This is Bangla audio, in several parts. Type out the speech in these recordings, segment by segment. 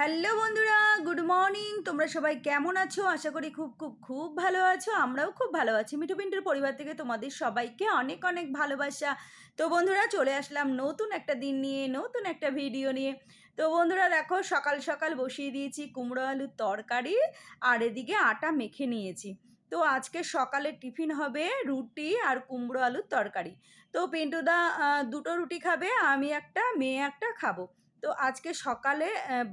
হ্যালো বন্ধুরা, গুড মর্নিং। তোমরা সবাই কেমন আছো? আশা করি খুব খুব খুব ভালো আছো। আমরাও খুব ভালো আছি। মিঠু পিন্টুর পরিবার থেকে তোমাদের সবাইকে অনেক অনেক ভালোবাসা। তো বন্ধুরা, চলে আসলাম নতুন একটা দিন নিয়ে, নতুন একটা ভিডিও নিয়ে। তো বন্ধুরা, দেখো, সকাল সকাল বসিয়ে দিয়েছি কুমড়ো আলুর তরকারি আর এদিকে আটা মেখে নিয়েছি। তো আজকে সকালে টিফিন হবে রুটি আর কুমড়ো আলুর তরকারি। তো পিন্টুদা দুটো রুটি খাবে, আমি একটা, মেয়ে একটা খাব। তো আজকে সকালে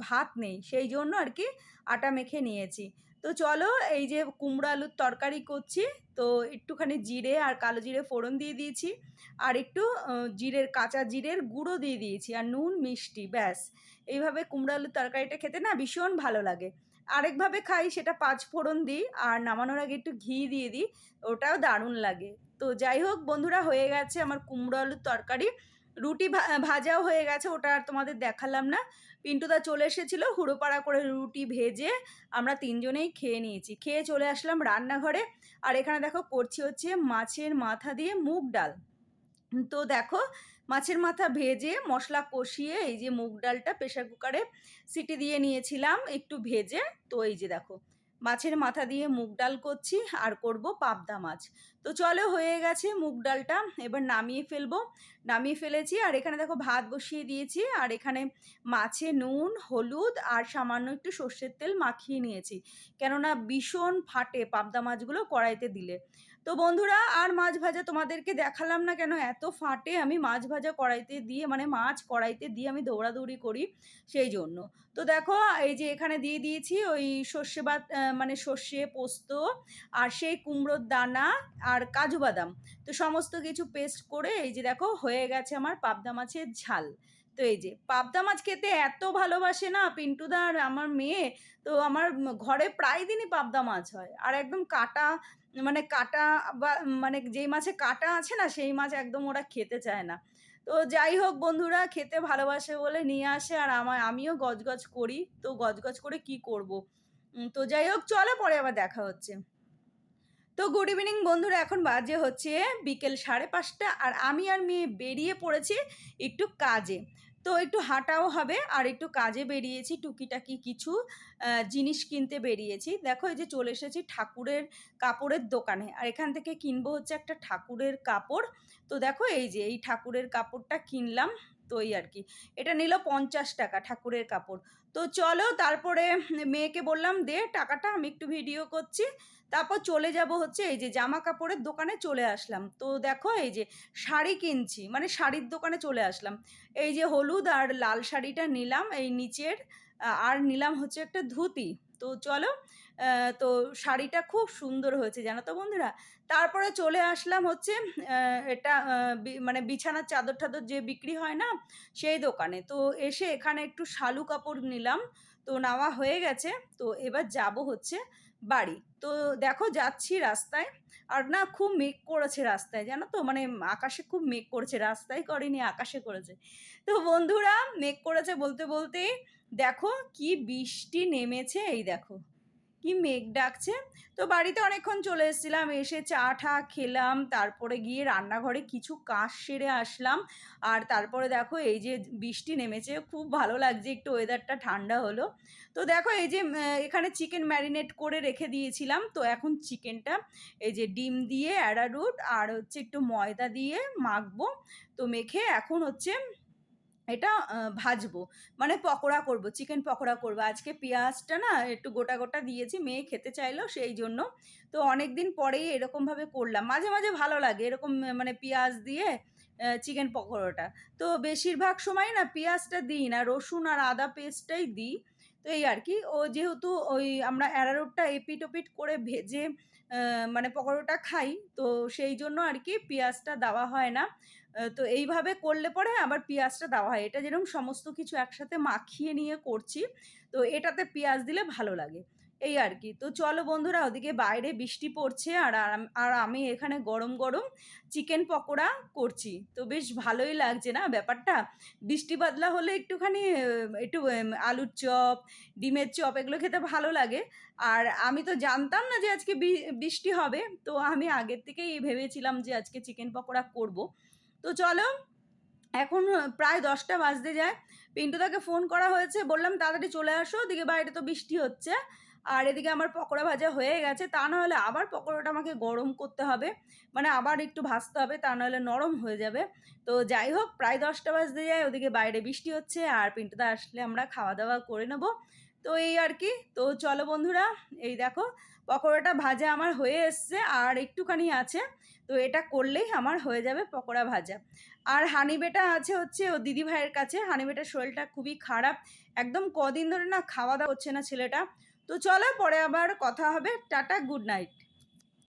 ভাত নেই। সেই জন্য আর কি আটা মেখে নিয়েছি। তো চলো এই যে কুমড়ো আলুর তরকারি করছি, তো একটুখানি জিরে আর কালো জিরে ফোড়ন দিয়ে দিয়েছি। আর একটু জিরের, কাঁচা জিরের গুঁড়ো দিয়ে দিয়েছি আর নুন, মিষ্টি, ব্যাস। এইভাবে কুমড়ো আলুর তরকারিটা খেতে না ভীষণ ভালো লাগে। আরেকভাবে খাই, সেটা পাঁচ ফোড়ন দিই আর নামানোর আগে একটু ঘি দিয়ে দিই, ওটাও দারুণ লাগে। তো যাই হোক, বন্ধুরা, হয়ে গেছে আমার কুমড়ো আলুর তরকারি। রুটি ভাজাও হয়ে গেছে, ওটা আর তোমাদের দেখালাম না। পিন্টুদা চলে এসেছিল, হুড়োপাড়া করে রুটি ভেজে আমরা তিনজনেই খেয়ে নিয়েছি। খেয়ে চলে আসলাম রান্নাঘরে, আর এখানে দেখো করছি হচ্ছে মাছের মাথা দিয়ে মুগ ডাল। তো দেখো, মাছের মাথা ভেজে মশলা কষিয়ে এই যে মুগ ডালটা প্রেশার কুকারে সিটি দিয়ে নিয়েছিলাম একটু ভেজে। তো এই যে দেখো, মাছের মাথা দিয়ে মুগ ডাল করছি, আর করব পাবদা মাছ। তো চলো হয়ে গেছে মুগ ডালটা এবার নামিয়ে ফেলব। নামিয়ে ফেলেছি আর এখানে দেখো ভাত বসিয়ে দিয়েছি আর এখানে মাছে নুন হলুদ আর সামান্য একটু সর্ষের তেল মাখিয়ে নিয়েছি। কেননা ভীষণ ফাটে পাবদা মাছগুলো কড়াইতে দিলে। তো বন্ধুরা আর মাছ ভাজা তোমাদেরকে দেখালাম না কেন এত ফাটে আমি মাছ ভাজা কড়াইতে দিয়ে মানে মাছ কড়াইতে দিয়ে আমি দৌড়াদৌড়ি করি সেই জন্য। তো দেখো এই যে এখানে দিয়ে দিয়েছি ওই সর্ষে আহ, মানে সর্ষে পোস্ত আর সেই কুমড়োর দানা আর কাজু বাদাম। তো সমস্ত কিছু পেস্ট করে এই যে দেখো হয়ে গেছে আমার পাবদা মাছের ঝাল। তো এই যে পাবদা মাছ খেতে এত ভালোবাসে না পিন্টুদা আর আমার মেয়ে, তো আমার ঘরে প্রায় দিনই পাবদা মাছ হয়। আর একদম কাটা মানে কাটা বা মানে যেই মাছে কাটা আছে না সেই মাছ একদম ওরা খেতে চায় না। তো যাই হোক বন্ধুরা, খেতে ভালোবাসে বলে নিয়ে আসে আর আমার আমিও গজগজ করি। তো গজগজ করে কি করব? তো যাই হোক, চলে পরে আবার দেখা হচ্ছে। তো গুড ইভিনিং বন্ধুরা, এখন বাজে হচ্ছে বিকেল সাড়ে পাঁচটা আর আমি আর মেয়ে বেরিয়ে পড়েছি একটু কাজে। তো একটু হাঁটাও হবে আর একটু কাজে বেরিয়েছি, টুকিটাকি কিছু জিনিস কিনতে বেরিয়েছি। দেখো এই যে চলে এসেছি ঠাকুরের কাপড়ের দোকানে আর এখান থেকে কিনবো হচ্ছে একটা ঠাকুরের কাপড়। তো দেখো এই যে এই ঠাকুরের কাপড়টা কিনলাম, তো এই আর কি। এটা নিল পঞ্চাশ টাকা ঠাকুরের কাপড়। তো চলো তারপরে মেয়েকে বললাম, দে টাকাটা, আমি একটু ভিডিও করছি। তারপর চলে যাব হচ্ছে এই যে জামা কাপড়ের দোকানে চলে আসলাম। তো দেখো এই যে শাড়ি কিনছি মানে শাড়ির দোকানে চলে আসলাম। এই যে হলুদ আর লাল শাড়িটা নিলাম, এই নিচের আর নিলাম হচ্ছে একটা ধুতি। তো চলো তো শাড়িটা খুব সুন্দর হয়েছে, জানো তো বন্ধুরা? তারপরে চলে আসলাম হচ্ছে এটা মানে বিছানার চাদর টাদর যে বিক্রি হয় না, সেই দোকানে। তো এসে এখানে একটু শালু কাপড় নিলাম, তো নেওয়া হয়ে গেছে, তো এবার যাব হচ্ছে বাড়ি। তো দেখো যাচ্ছি রাস্তায়, আর না খুব মেঘ করেছে রাস্তায়, জানো তো? মানে আকাশে খুব মেঘ করেছে, রাস্তায় করেনি, আকাশে করেছে। তো বন্ধুরা, মেঘ করেছে বলতে বলতে দেখো কি বৃষ্টি নেমেছে, এই দেখো। কি মেঘ ডাকছে। তো বাড়িতে অনেকক্ষণ চলে এসেছিলাম, এসে চা ঠা খেলাম, তারপরে গিয়ে রান্নাঘরে কিছু কাজ সেরে আসলাম। আর তারপরে দেখো এই যে বৃষ্টি নেমেছে, খুব ভালো লাগছে, একটু ওয়েদারটা ঠান্ডা হলো। তো দেখো এই যে এখানে চিকেন ম্যারিনেট করে রেখে দিয়েছিলাম। তো এখন চিকেনটা এই যে ডিম দিয়ে, অ্যারারুট আর হচ্ছে একটু ময়দা দিয়ে মাখবো। তো মেখে এখন হচ্ছে এটা ভাজবো। মানে পকোড়া করব চিকেন পকোড়া করব। আজকে পেঁয়াজটা না একটু গোটা গোটা দিয়েছি, মেয়ে খেতে চাইলো সেই জন্য। তো অনেক দিন পরেই এরকমভাবে করলাম। মাঝে মাঝে ভালো লাগে এরকম মানে পেঁয়াজ দিয়ে চিকেন পকোড়াটা। তো বেশিরভাগ সময় না পেঁয়াজটা দিই না, রসুন আর আদা পেস্টটাই দিই। তো এই আর কি ও যেহেতু ওই আমরা অ্যারারোটটা এপিট ওপিট করে ভেজে মানে পকোড়াটা খাই, তো সেই জন্য আর কি পেঁয়াজটা দেওয়া হয় না। তো এইভাবে করলে পরে আবার পেঁয়াজটা দেওয়া হয়। এটা যেরকম সমস্ত কিছু একসাথে মাখিয়ে নিয়ে করছি, তো এটাতে পেঁয়াজ দিলে ভালো লাগে। এই আর কি। তো চলো বন্ধুরা, ওদিকে বাইরে বৃষ্টি পড়ছে আর আর আমি এখানে গরম গরম চিকেন পকোড়া করছি। তো বেশ ভালোই লাগছে না ব্যাপারটা? বৃষ্টি বাদলা হলে একটুখানি, একটু আলুর চপ, ডিমের চপ এগুলো খেতে ভালো লাগে। আর আমি তো জানতাম না যে আজকে বৃষ্টি হবে। তো আমি আগের থেকেই ভেবেছিলাম যে আজকে চিকেন পকোড়া করব। তো চলো, এখন প্রায় দশটা বাজতে যায়। পিন্টুদাকে ফোন করা হয়েছে, বললাম তাড়াতাড়ি চলে আসো, ওদিকে বাইরে তো বৃষ্টি হচ্ছে। আর এদিকে আমার পকোড়া ভাজা হয়ে গেছে, তা না হলে আবার পকোড়াটা আমাকে গরম করতে হবে। মানে আবার একটু ভাজতে হবে, তা নাহলে নরম হয়ে যাবে। তো যাই হোক, প্রায় দশটা বাজতে যায়, ওদিকে বাইরে বৃষ্টি হচ্ছে আর পিন্টুদা আসলে আমরা খাওয়া দাওয়া করে নেব। তো এই আর কি, তো চলো বন্ধুরা, এই দেখো, পকোড়াটা ভাজা আমার হয়ে এসছে আর একটুখানি আছে। তো এটা করলেই আমার হয়ে যাবে পকোড়া ভাজা। আর হানিবেটা আছে হচ্ছে ও দিদি ভাইয়ের কাছে হানিবেটার শরীরটা খুবই খারাপ। একদম কদিন ধরে না খাওয়া দাওয়া হচ্ছে না ছেলেটা। তো চলো পরে আবার কথা হবে। Tata good night.